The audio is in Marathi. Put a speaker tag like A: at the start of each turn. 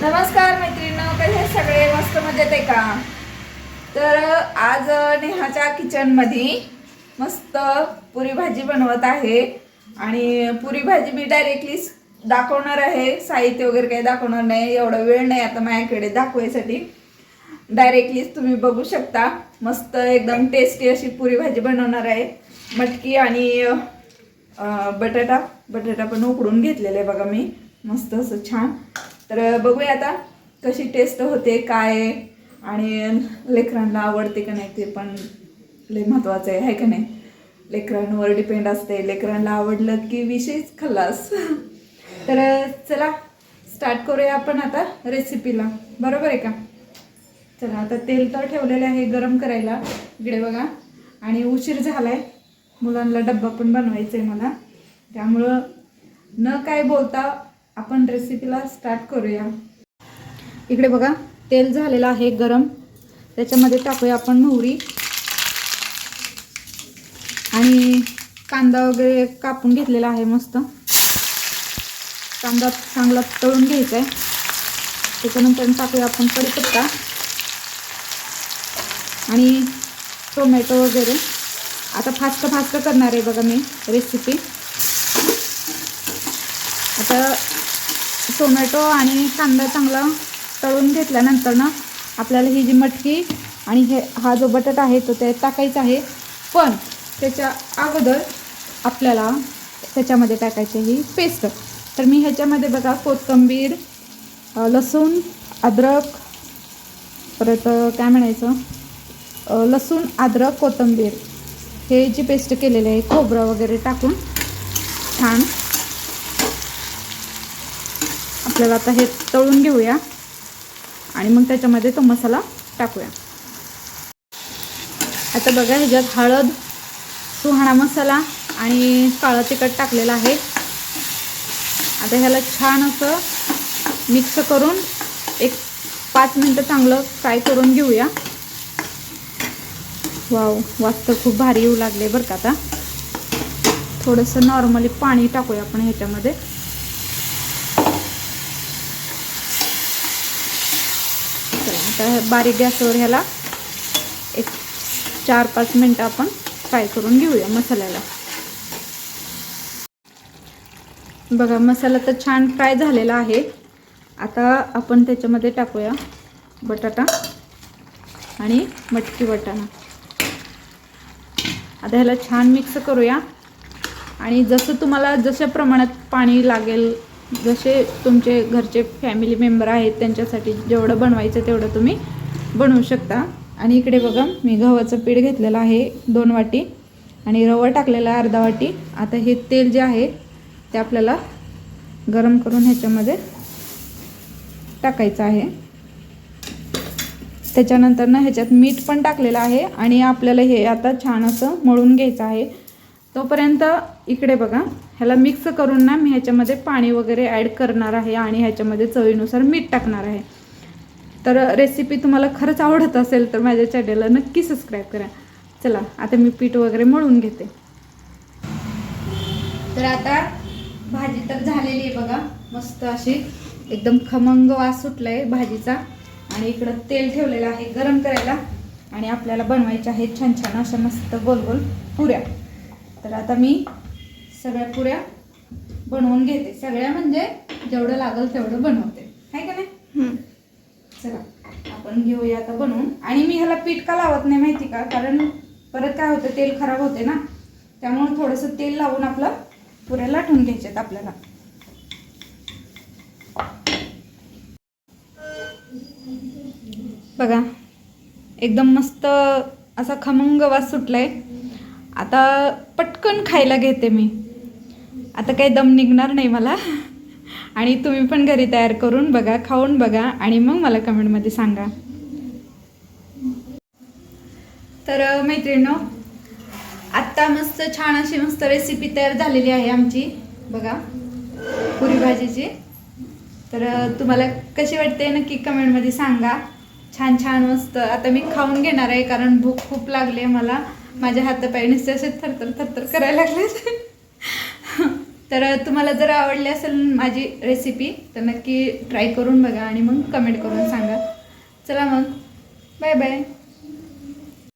A: नमस्कार मैत्रिणी कसे सगळे? मस्त मजेत आहे का? तर आज नेहाच्या किचनमध्ये मस्त पुरी भाजी बनवत आहे आणि पुरी भाजी मी डायरेक्टली दाखवणार आहे. साहित्य वगैरे काही दाखवणार नाही एवढा वेळ नाही आता माझ्याकडे दाखवायसाठी. डायरेक्टलीच तुम्ही बघू शकता. मस्त एकदम टेस्टी अशी पुरी भाजी बनवणार आहे. मटकी आणि बटाटा. बटाटा पण उकडून घेतलेला आहे बघा मी. मस्त असं छान. तर बघूया आता कशी टेस्ट होते काय आणि लेकरांना आवडते का नाही ते पण लय महत्त्वाचं आहे का नाही? लेकरांवर डिपेंड असते लेकरांना आवडलं की विषयच खल्लास तर चला स्टार्ट करूया आपण आता रेसिपीला बरोबर आहे का? चला आता तेल तर ठेवलेलं आहे गरम करायला. इकडे बघा. आणि उशीर झाला आहे मुलांना डब्बा पण बनवायचा आहे मला. त्यामुळं न काय बोलता आपण रेसिपीला स्टार्ट करूया. इकडे बघा तेल झालेलं आहे गरम. त्याच्यामध्ये टाकूया आपण मोहरी. आणि कांदा वगैरे कापून घेतलेला आहे मस्त. कांदा चांगला तळून घ्यायचा आहे त्याच्यानंतर टाकूया आपण कडीपत्ता. आणि टोमॅटो वगैरे. आता फास्ट फास्ट करणार आहे बघा मी रेसिपी आता टोमॅटो आणि कांदा चांगला तळून घेतल्यानंतर ना आपल्याला ही जी मटकी आणि हे हा जो बटाटा आहे तो त्यात टाकायचा आहे. पण त्याच्या अगोदर आपल्याला त्याच्यामध्ये टाकायची ही पेस्ट. तर मी ह्याच्यामध्ये बघा कोथिंबीर लसूण अद्रक परत काय म्हणायचं? लसूण अद्रक कोथिंबीर हे जी पेस्ट केलेली आहे खोबरं वगैरे टाकून छान आपल्याला आता हे तळून घेऊया. आणि मग त्याच्यामध्ये तो मसाला टाकूया. आता बघा ह्याच्यात हळद सुहाणा मसाला आणि काळं तिखट टाकलेलं आहे. आता ह्याला छान असं मिक्स करून एक पाच मिनटं चांगलं फ्राय करून घेऊया. वाव वास्त खूप भारी येऊ लागले बरं का आता. थोडंसं नॉर्मली पाणी टाकूया आपण ह्याच्यामध्ये. आता बारीक गॅसवर ह्याला एक चार पाच मिनटं आपण फ्राय करून घेऊया मसाल्याला. बघा मसाला तर छान फ्राय झालेला आहे. आता आपण त्याच्यामध्ये टाकूया बटाटा आणि मटकी वाटाणा. आता ह्याला छान मिक्स करूया. आणि जसं तुम्हाला जशा प्रमाणात पाणी लागेल जसे तुमचे घरचे फॅमिली मेंबर आहेत त्यांच्यासाठी जेवढं बनवायचं तेवढं तुम्ही बनवू शकता. आणि इकडे बघा मी गव्हाचं पीठ घेतलेलं आहे दोन वाटी आणि रवा टाकलेला आहे अर्धा वाटी. आता हे तेल जे आहे ते आपल्याला गरम करून ह्याच्यामध्ये टाकायचं आहे. त्याच्यानंतर ना ह्याच्यात मीठ पण टाकलेलं आहे आणि आपल्याला हे आता छान असं मळून घ्यायचं आहे. तोपर्यंत इकडे बघा ह्याला मिक्स करून ना मी ह्याच्यामध्ये पाणी वगैरे ॲड करणार आहे आणि ह्याच्यामध्ये चवीनुसार मीठ टाकणार आहे. तर रेसिपी तुम्हाला खरंच आवडत असेल तर माझ्या चॅनलला नक्की सबस्क्राईब करा. चला आता मी पीठ वगैरे मळून घेते. तर आता भाजी तर झालेली आहे बघा मस्त अशी एकदम खमंग वास सुटला आहे भाजीचा. आणि इकडं तेल ठेवलेलं आहे गरम करायला. आणि आपल्याला बनवायच्या आहेत छान छान अशा मस्त गोल गोल पुऱ्या. तर आता मी सगळ्या पुऱ्या बनवून घेते. सगळ्या म्हणजे जेवढं लागेल तेवढं बनवते. आहे का नाही? चला आपण घेऊया आता बनवून. आणि मी ह्याला पीठ का लावत नाही माहिती का? कारण परत काय होतं तेल खराब होते ना. त्यामुळे थोडंसं तेल लावून आपलं पुऱ्या लाटून घ्यायच्यात आपल्याला. बघा एकदम मस्त असा खमंग वास सुटलाय. आता पटकन खायला घेते मी. आता काही दम निघणार नाही मला. आणि तुम्ही पण घरी तयार करून बघा खाऊन बघा आणि मग मला कमेंटमध्ये सांगा. तर मैत्रिणीनो आत्ता मस्त छान अशी मस्त रेसिपी तयार झालेली आहे आमची. बघा पुरी भाजीची. तर तुम्हाला कशी वाटते नक्की कमेंटमध्ये सांगा. छान छान मस्त. आता मी खाऊन घेणार आहे कारण भूक खूप लागली आहे मला. माझ्या हातापाय नुसते असे थरथर थरथर करायला लागले तर तुम्हाला जर आवडली असेल माझी रेसिपी तर नक्की ट्राय करून बघा आणि मग कमेंट करून सांगा. चला मग. Bye bye